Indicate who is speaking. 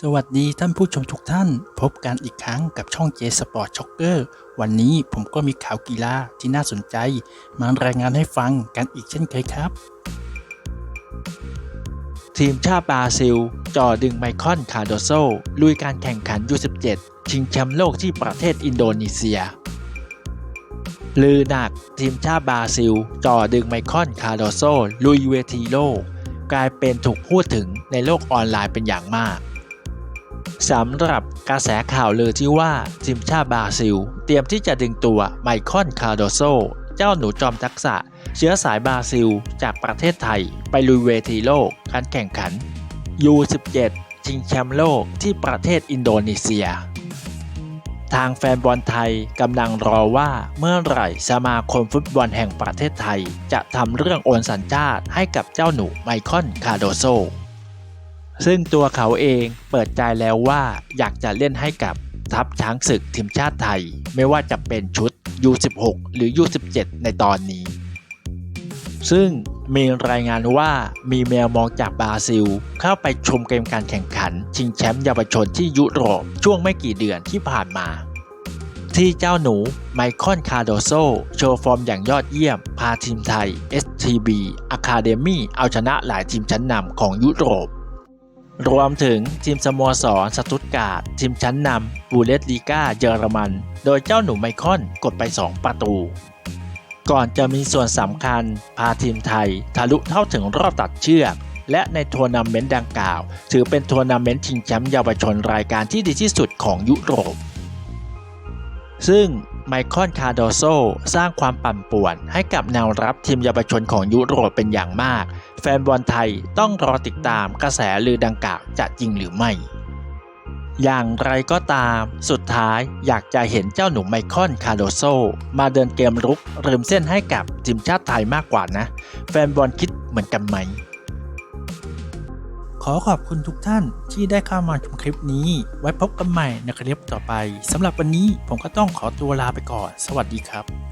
Speaker 1: สวัสดีท่านผู้ชมทุกท่าน พบกันอีกครั้งกับช่อง J Sport Shocker วันนี้ผมก็มีข่าวกีฬาที่น่าสนใจ มารายงานให้ฟังกันอีกเช่นเคยครับ
Speaker 2: ทีมชาติบราซิล จ่อดึงไมคอนคาโดโซ ลุยการแข่งขัน U17 ชิงแชมป์โลกที่ประเทศอินโดนีเซีย ลือหนักทีมชาติบราซิล จ่อดึงไมคอนคาโดโซ ลุยเวทีโลก กลายเป็นถูกพูดถึงในโลกออนไลน์เป็นอย่างมาก สำหรับกระแสข่าวลือที่ว่าทีมชาติบราซิล เตรียมที่จะดึงตัวไมคอนคาร์โดโซ เจ้าหนูจอมทักษะ เชื้อสายบราซิล จากประเทศไทย ไปลุยเวทีโลกการแข่งขัน U17 ชิงแชมป์โลกที่ประเทศอินโดนีเซีย ทางแฟนบอลไทยกำลังรอว่าเมื่อไหร่สมาคมฟุตบอลแห่งประเทศไทย จะทำเรื่องโอนสัญชาติให้กับเจ้าหนูไมคอนคาร์โดโซ ซึ่งตัวเขาเองเปิดใจแล้วว่าอยากจะเล่นให้กับทัพช้างศึกทีมชาติไทย ไม่ว่าจะเป็นชุด U16 หรือ U17 ในตอนนี้ ซึ่งมีรายงานว่ามีแมวมองจากบราซิล เข้าไปชมเกมการแข่งขัน ชิงแชมป์เยาวชนที่ยุโรปช่วงไม่กี่เดือนที่ผ่านมา ที่เจ้าหนูไมคอนคาโดโซโชว์ฟอร์มอย่างยอดเยี่ยม พาทีมไทย STB Academy เอาชนะหลายทีมชั้นนำของยุโรป รวมถึงทีมสโมสรสตุตการ์ดทีมชั้นนำบูเลสลีกาเยอรมัน โดยเจ้าหนูไมคอนกดไป 2 ประตู ก่อนจะมีส่วนสำคัญพาทีมไทย ทะลุเข้าถึงรอบตัดเชือก และในทัวร์นาเมนต์ดังกล่าว ถือเป็นทัวร์นาเมนต์ชิงแชมป์เยาวชนรายการที่ดีที่สุดของยุโรป ซึ่ง ไมคอนคาร์โดโซสร้างความปั่นป่วน ให้กับแนวรับทีมเยาวชนของยุโรปเป็นอย่างมาก แฟนบอลไทยต้องรอติดตามกระแสลือดังกล่าวจะจริงหรือไม่ อย่างไรก็ตาม สุดท้ายอยากจะเห็นเจ้าหนุ่มไมคอนคาร์โดโซมาเดินเกมรุกริมเส้นให้กับทีมชาติไทยมากกว่านะ แฟนบอลคิดเหมือนกันไหม
Speaker 1: ขอขอบคุณทุกท่านที่ได้เข้ามาชมคลิปนี้ ไว้พบกันใหม่ในคลิปต่อไปสำหรับวันนี้ผมก็ต้องขอตัวลาไปก่อน สวัสดีครับ